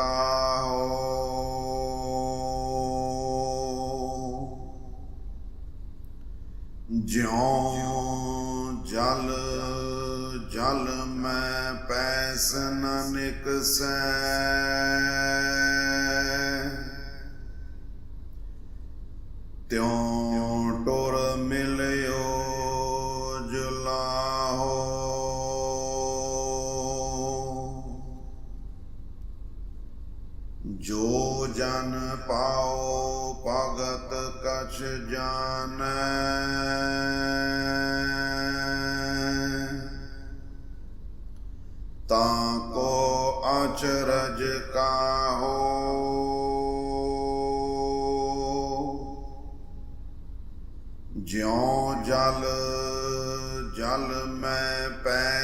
ਕਾਹੋ ਜਿਉ ਜਲ ਜਲ ਮੈਂ ਪੈਸ ਨ ਨਿਕਸੈ।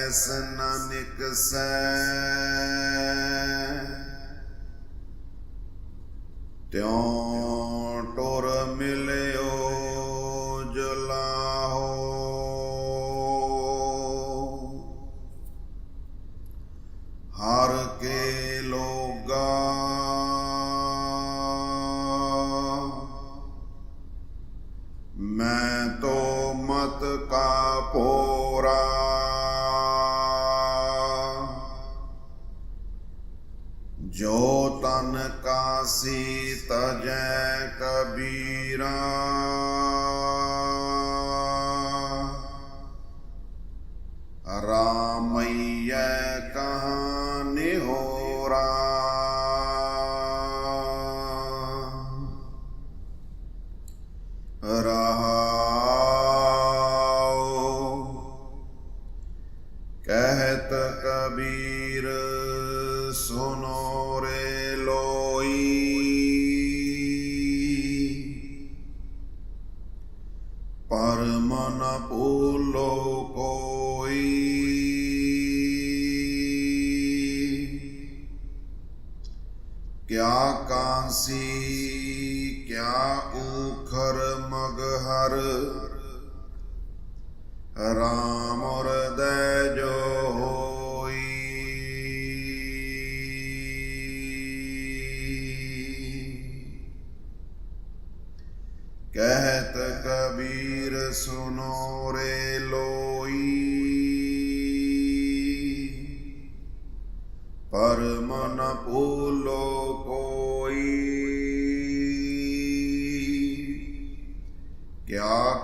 ਪੈਸ ਨ ਨਿਕਸੈ ਤਿਉ ਰਹਾਉ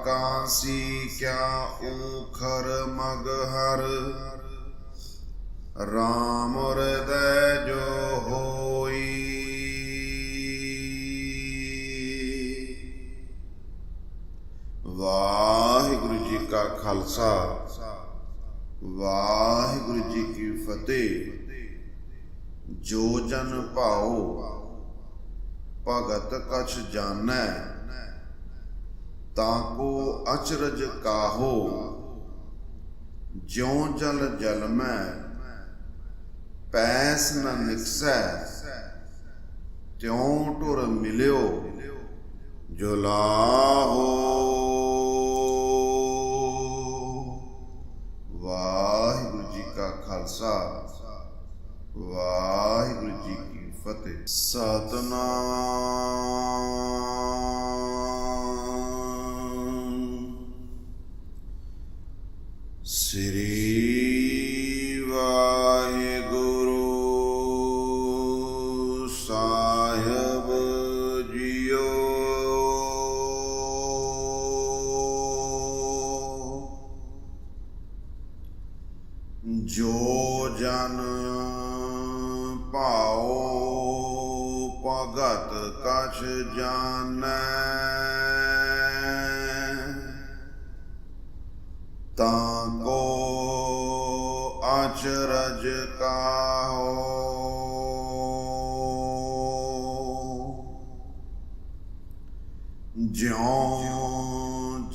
ਕਿਆ ਕਾਂਸੀ ਕਿਆ ਊਖਰ ਮਗਹਰ ਰਾਮ ਹਿਰਦੈ ਜੋ ਹੋਈ। ਵਾਹਿਗੁਰੂ ਜੀ ਕਾ ਖਾਲਸਾ। ਵਾਹਿਗੁਰੂ ਜੀ ਕੀ ਫਤਿਹ। ਜੋ ਜਨ ਭਾਉ, ਭਗਤ ਕਛ ਜਾਣੈ। ਤਾਂ ਅਚਰਜ ਕਾਹੋ? ਜਿਉ ਜਲ ਜਲ ਮੈਂ ਪੈਸ ਨ ਨਿਕਸੈ, ਤਿਉ ਟੁਰ ਮਿਲਿਓ, ਜੋ ਲਾਹੋ। ਵਾਹਿਗੁਰੂ ਜੀ ਕਾ ਖਾਲਸਾ, ਵਾਹਿਗੁਰੂ ਜੀ ਕੀ ਫਤਿਹ। ਸਤਨਾਮ।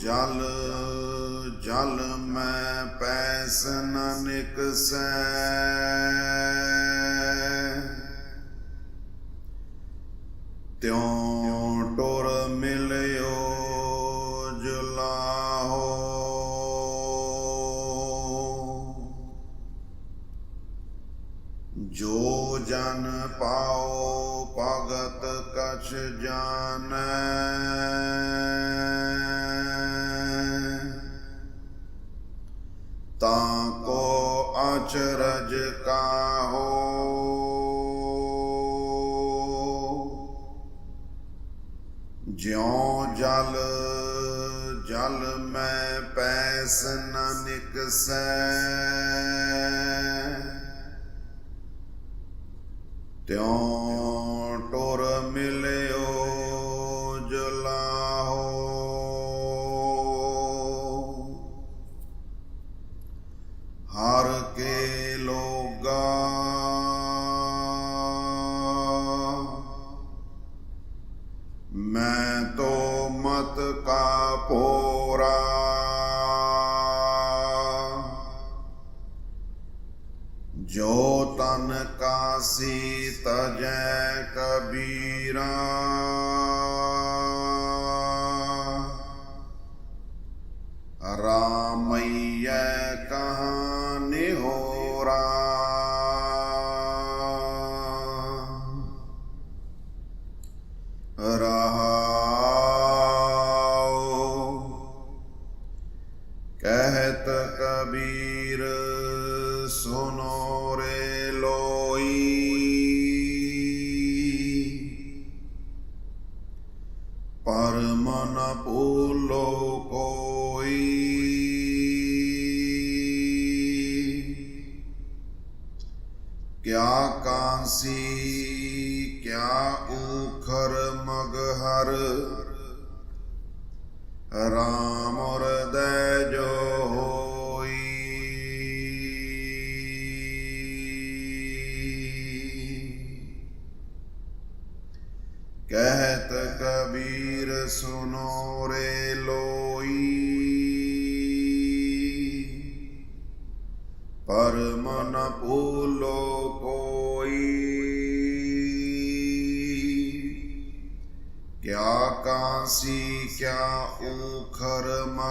ਜਲ ਜਲ ਮੈਂ ਪੈਸ ਨ ਨਿਕਸੈ। ਸੈ ਤਿਉ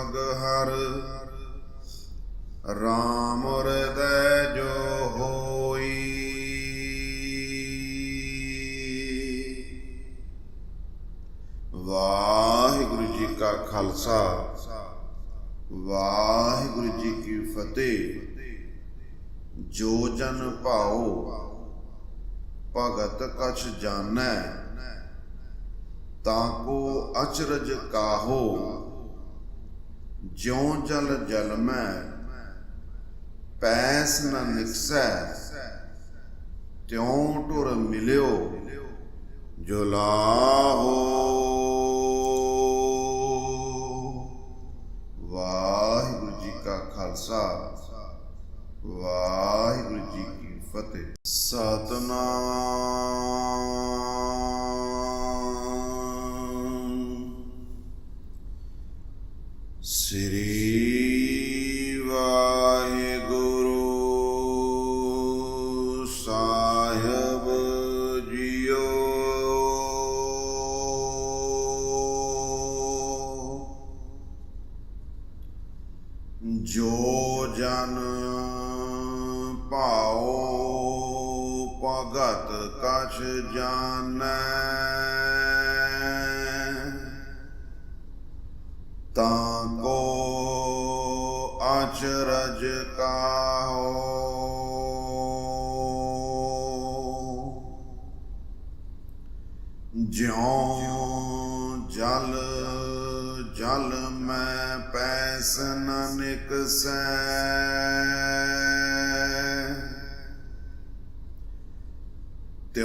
ਅਗ ਹਰ। RAM ਹਿਰਦੈ ਜੋ ਹੋਈ। ਵਾਹਿਗੁਰੂ ਜੀ ਕਾ ਖਾਲਸਾ। ਵਾਹਿਗੁਰੂ ਜੀ ਕੀ ਫਤਿਹ। ਜੋ ਜਨ ਭਾਉ, ਭਗਤ ਕਛ ਜਾਣੈ, ਤਾਂ ਕੋ ਅਚਰਜ ਕਾਹੋ। ਜਿਉਂ ਜਲ ਜਲਮੈ, ਪੈਸ ਨ ਨਿਕਸੈ, ਤਿਉ ਟੁਰ ਮਿਲਿਓ ਜੁਲਾਹੋ ਵਾਹਿਗੁਰੂ ਜੀ ਕਾ ਖਾਲਸਾ, ਵਾਹਿਗੁਰੂ ਜੀ ਕੀ ਫਤਿਹ। ਸਤਨਾਮ। Tem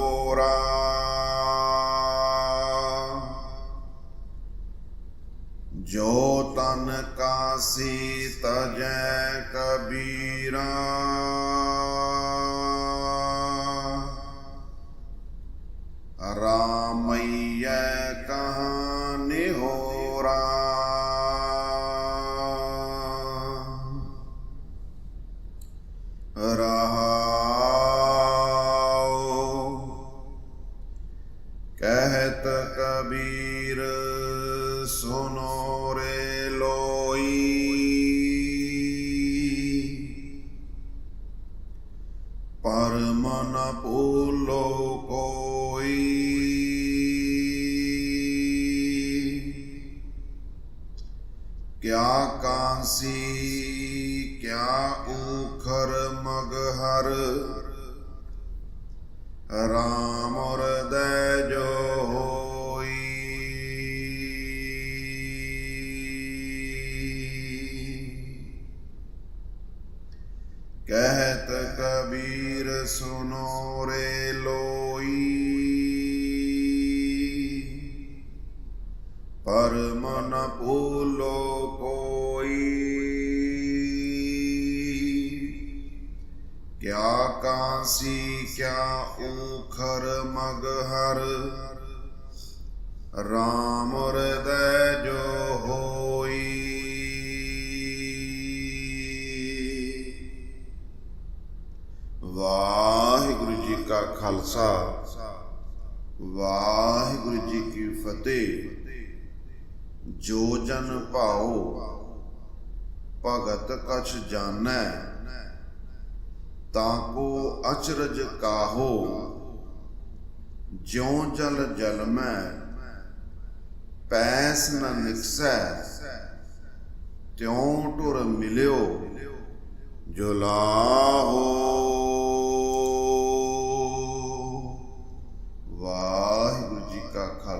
ਜੋ ਤਨ ਕਾਸੀ ਤਜੈ ਕਬੀਰਾ। ਭੂਲੋ ਕੋਈ। ਕਿਆ ਕਾਂਸੀ ਕਿਆ ਊਖਰ ਮਗਹਰ ਰਾਮ ਰਦੈ ਜੋ ਕਹਿਤ ਕਬੀਰ ਸੁਨੋ ਰੇ ਲੋਈ। ਪਰ ਮਨ ਭੂਲੋ ਕੋਈ। ਕਿਆ ਕਾਂਸੀ, ਕਿਆ ਊਖਰ ਮਗਹਰ ਰਾਮ ਰਦੈ ਜੋ ਹੋਈ। ਖਾਲਸਾ। ਵਾਹਿਗੁਰੂ ਜੀ ਕੀ ਫਤਿਹ। ਜੋ ਜਨ ਭਾਉ, ਭਗਤ ਕਛ ਜਾਣੈ, ਤਾਂ ਕੋ ਅਚਰਜ ਕਾਹੋ। ਜਿਉ ਜਲ ਜਲ ਮੈਂ ਪੈਸ ਨ ਨਿਕਸੈ। ਤਿਉ ਟੁਰ ਮਿਲਿਓ ਜੋ ਲਾਹੋ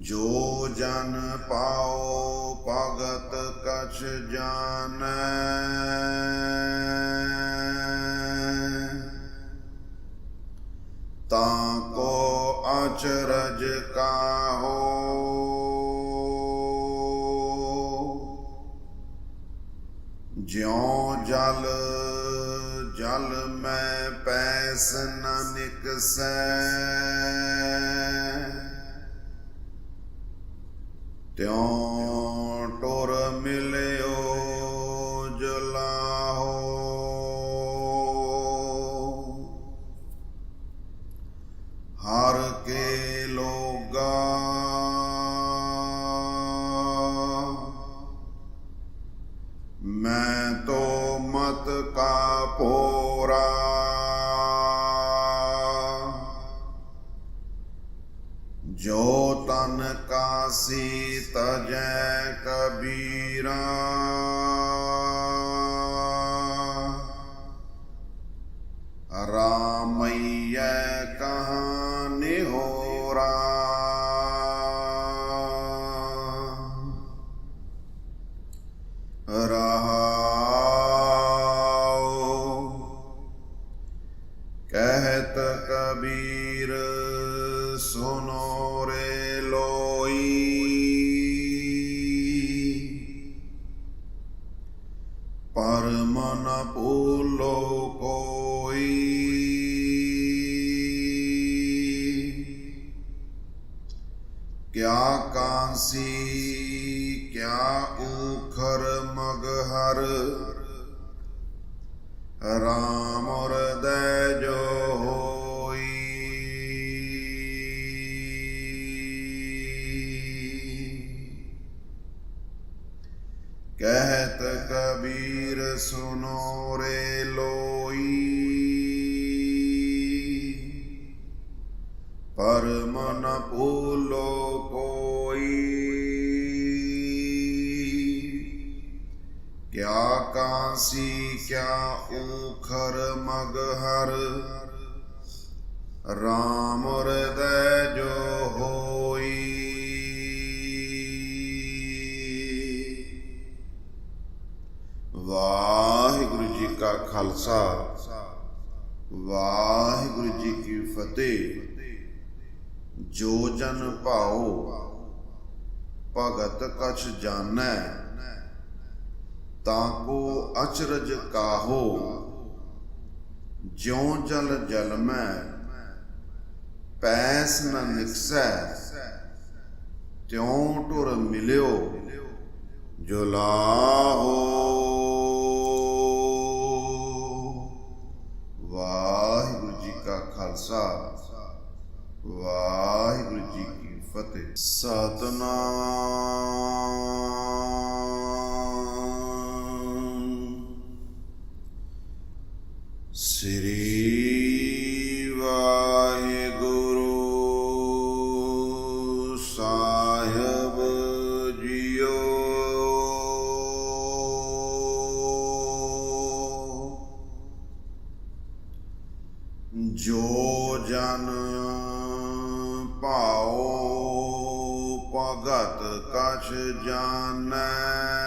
ਜੋ ਜਨ ਪਾਓ ਭਗਤ ਕਛ ਜਾਣੈ। ਤਾਂ ਕੋ ਅਚਰਜ ਕਾਹੋ। ਜਿਉ ਜਲ ਜਲ ਮੈਂ ਪੈਸ ਨ ਨਿਕਸੈ। ਤਿਉ ਟੁਰ ਮਿਲਿਓ ਜਲਾਹੋ। ਹਰ ਕੇ ਲੋਗਾ ਮੈਂ ਤੋ ਮਤ ਕਾ ਪੋਰਾ। ਜੋ ਤਨ ਕਾਸੀ ਤਜੈ ਕਬੀਰਾਂ। ਕਾਂਸੀ ਕਿਆ ਊਖਰ ਮਗਹਰ ਰਾਮ ਹਿਰਦੈ ਜੋ ਹੋਈ। ਕਹਿਤ ਕਬੀਰ ਸੁਨੋ ਰੇ ਲੋਈ। ਪਰਮ ਨ ਭੂਲੋ ਕੋਈ। ਕਿਆ ਕਾਂਸੀ, ਕਿਆ ਊਖਰ ਮਗਹਰ ਰਾਮ ਹਿਰਦੈ ਜੋ ਹੋਈ। ਵਾਹਿਗੁਰੂ ਜੀ ਕਾ ਖਾਲਸਾ। ਵਾਹਿਗੁਰੂ ਜੀ ਕੀ ਫਤਿਹ। ਜੋ ਜਨ ਭਾਉ, ਭਗਤ ਕਛ ਜਾਣੈ। ਤਾਂ ਕੋ ਅਚਰਜ ਕਾਹੋ? ਜਿਉ ਜਲ ਜਲ ਮੈਂ ਪੈਸ ਨ ਨਿਕਸੈ, ਤਿਉ ਟੁਰ ਮਿਲਿਓ, ਜੋ ਲਾਹੋ। ਵਾਹਿਗੁਰੂ ਜੀ ਕਾ ਖਾਲਸਾ, ਵਾਹਿਗੁਰੂ ਜੀ ਕੀ ਫਤਿਹ। ਸਤਨਾਮ। ਸ੍ਰੀ ਵਾਹਿਗੁਰੂ ਸਾਹਿਬ ਜੀਓ। ਜੋ ਜਨ ਭਾਉ ਭਗਤ ਕਛ ਜਾਣੈ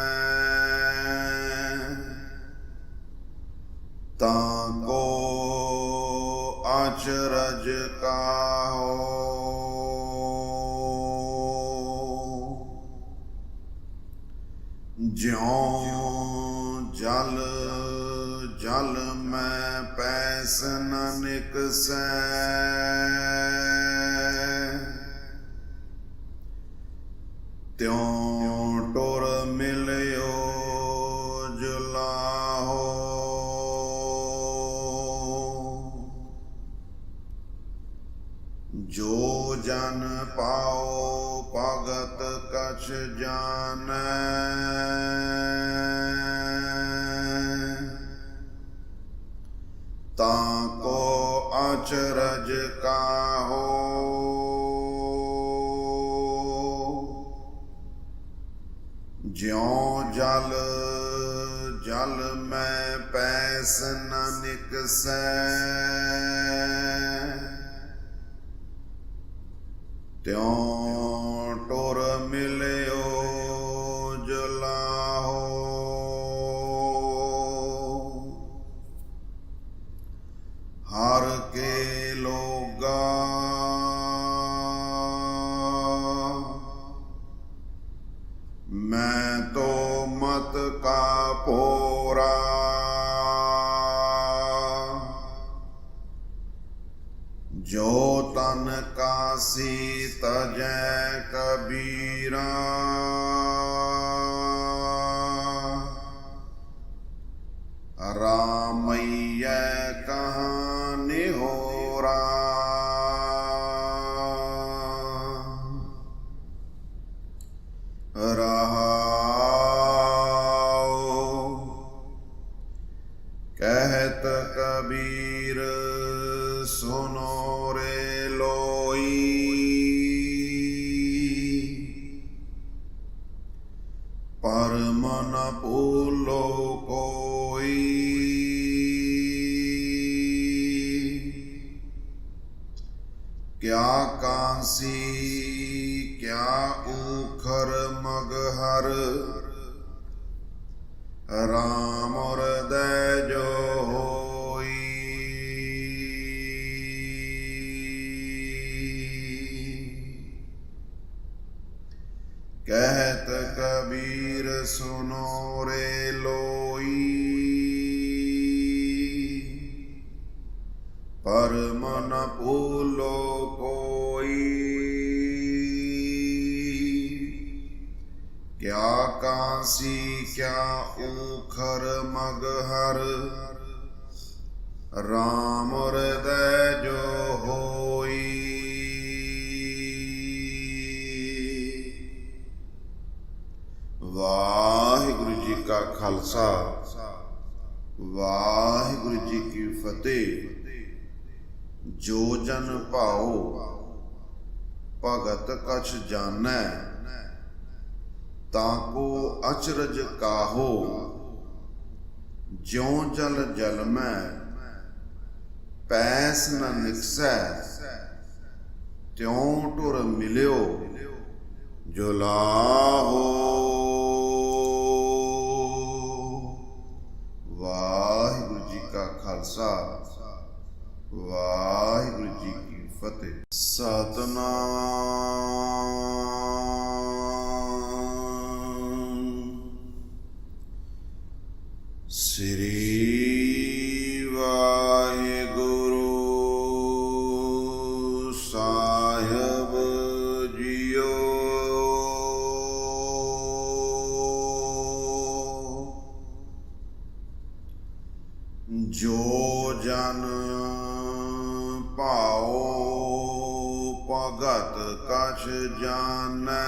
ਜਿਉ ਜਲ ਜਲ ਮੈਂ ਪੈਸ ਨ ਨਿਕਸੈ। ਤਿਉ ਟੁਰ ਮਿਲਿਓ ਜੁਲਾਹੋ ਜੋ ਜਨ ਪਾਓ ਭਗਤ ਕਛ ਜਾਣੈ। ਤਾਂ ਕੋ ਅਚਰਜ ਕਾਹੋ। ਜਿਉ ਜਲ ਜਲ ਮੈਂ ਪੈਸ ਨ ਨਿਕਸੈ। ਤਿਉ ਤਨ ਕਾਸੀ ਤਜੈ ਕਬੀਰਾ। ਸੀ ਕਿਆ ਊਖਰ ਮਗਹਰ ਰਾਮ ਹਿਰਦੈ ਜੋ ਤਾਂ ਅਚਰਜ ਕਾਹੋ? ਜਿਉ ਜਲ ਜਲ ਪੈਸ ਨ ਨਿਕਸੈ। ਤਿਉ ਟੁਰ ਮਿਲਿਓ, ਜੋ ਵਾਹਿਗੁਰੂ ਜੀ ਕਾ ਖਾਲਸਾ, ਵਾਹਿਗੁਰੂ ਜੀ ਕੀ ਫਤਿਹ। ਸਤਨਾਮ ਭਗਤ ਕਛ ਜਾਣੈ।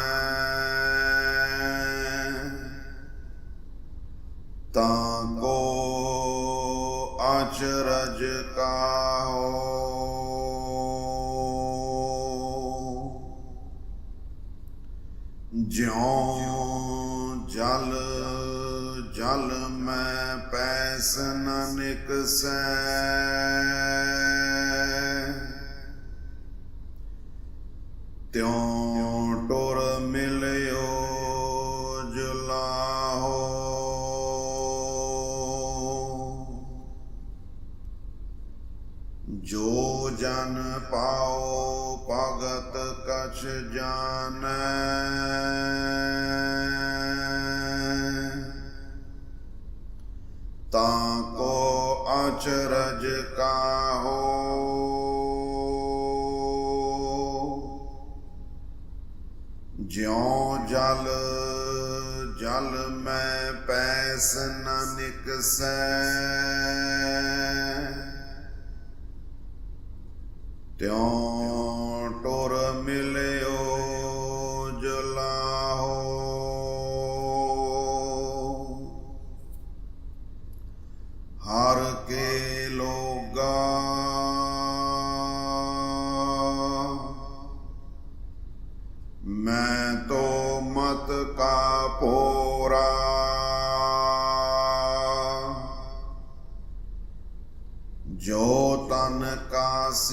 ਤਾਂ ਕੋ ਅਚਰਜ ਕਾਹੋ। ਜਿਉ ਜਲ ਜਲ ਮੈਂ ਪੈਸ ਨ ਨਿਕਸੈ। ਤਿਉ ਟੁਰ ਮਿਲਿਓ ਜਲਾਹੋ। ਜੋ ਜਨ ਪਾਓ ਭਗਤ ਕਛ ਜਾਣੈ। ਤਾਂ ਕੋ ਅਚਰਜ ਕਾਹੋ ਜਿਉ ਜਲ ਜਲ ਮੈਂ ਪੈਸ ਨ ਨਿਕਸੈ। ਤਿਉ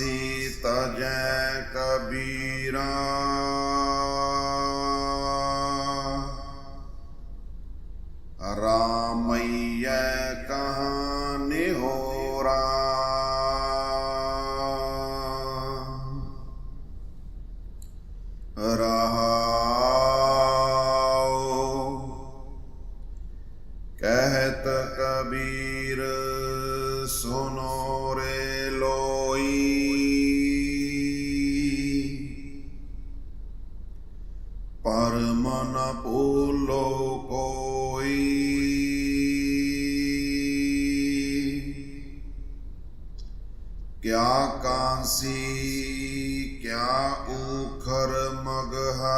ਕਾਸੀ ਤਜੈ ਕਬੀਰਾ। ਰਾਮਈਐ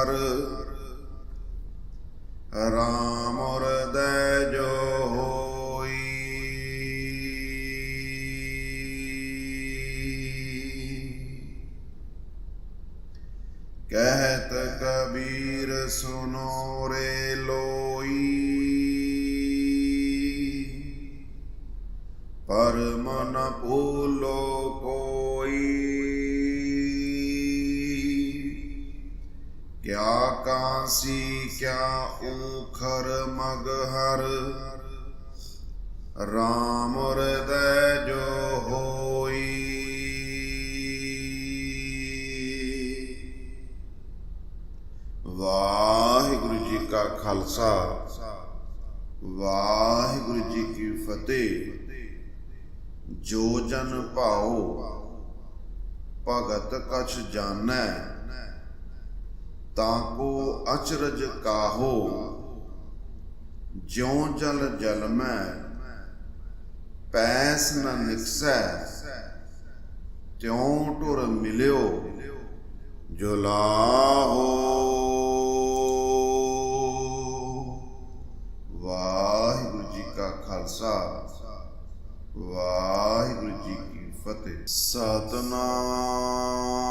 ਹਰ ਰਾਮ ਹਿਰਦੈ ਜੋ ਹੋਈ। ਕਹਿਤ ਕਬੀਰ ਸੁਨੋ ਰੇ ਲੋਈ। ਪਰਮ ਨ ਭੂਲੋ ਕੋਈ ਕਿਆ ਕਾਂਸੀ ਕਿਆ ਊਖਰ ਮਗ ਹਰ ਰਾਮ ਰਦੈ ਜੋ ਹੋਈ ਵਾਹਿਗੁਰੂ ਜੀ ਕਾ ਖਾਲਸਾ ਵਾਹਿਗੁਰੂ ਜੀ ਕੀ ਫਤਿਹ ਜੋ ਜਨ ਭਾਉ ਭਗਤ ਕਛ ਜਾਣੈ ਤਾਂ ਅਚਰਜ ਕਾਹੋ? ਜਿਉ ਜਲ ਜਲ ਮੈਂ, ਪੈਸ ਨ ਨਿਕਸੈ, ਤਿਉ ਟੁਰ ਮਿਲਿਓ, ਜੋ ਲਾਹੋ। ਵਾਹਿਗੁਰੂ ਜੀ ਕਾ ਖਾਲਸਾ, ਵਾਹਿਗੁਰੂ ਜੀ ਕੀ ਫਤਿਹ। ਸਤਨਾਮ।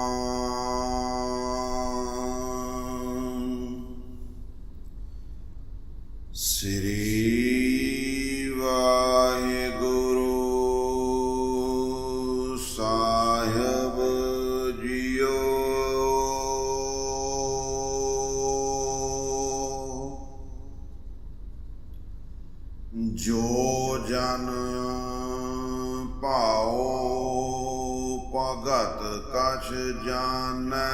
ਕਛ ਜਾਣੈ।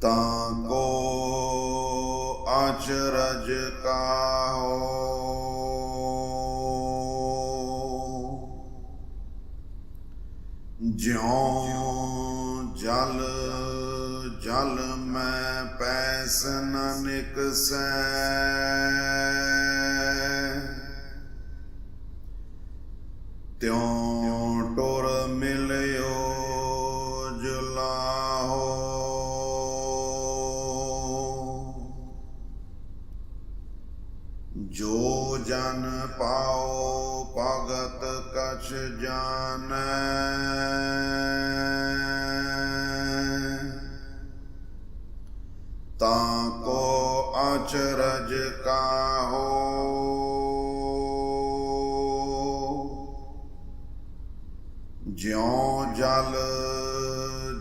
ਤਾਂ ਕੋ ਅਚਰਜ ਕਾਹੋ। ਜਿਉ ਜਲ ਜਲ ਮੈਂ ਪੈਸ ਨ ਨਿਕਸੈ। ਤਿਉ ਟੁਰ ਮਿਲਿਓ ਜੁਲਾਹੋ। ਜੋ ਜਨ ਪਾਓ ਭਗਤ ਕਛ ਜਾਣੈ। ਤਾਂ ਕੋ ਅਚਰਜ ਕਾ ਜਿਉ ਜਲ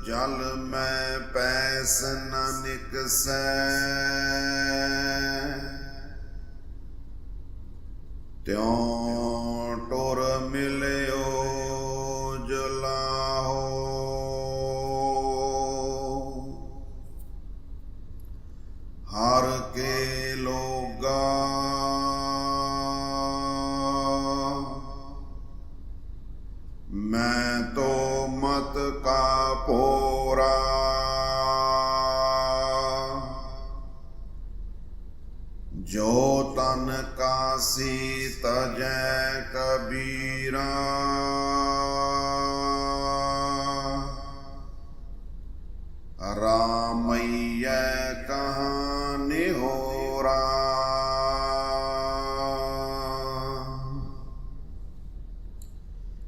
ਜਲ ਮੈਂ ਪੈਸ ਨ ਨਿਕਸੈ। ਤਿਉ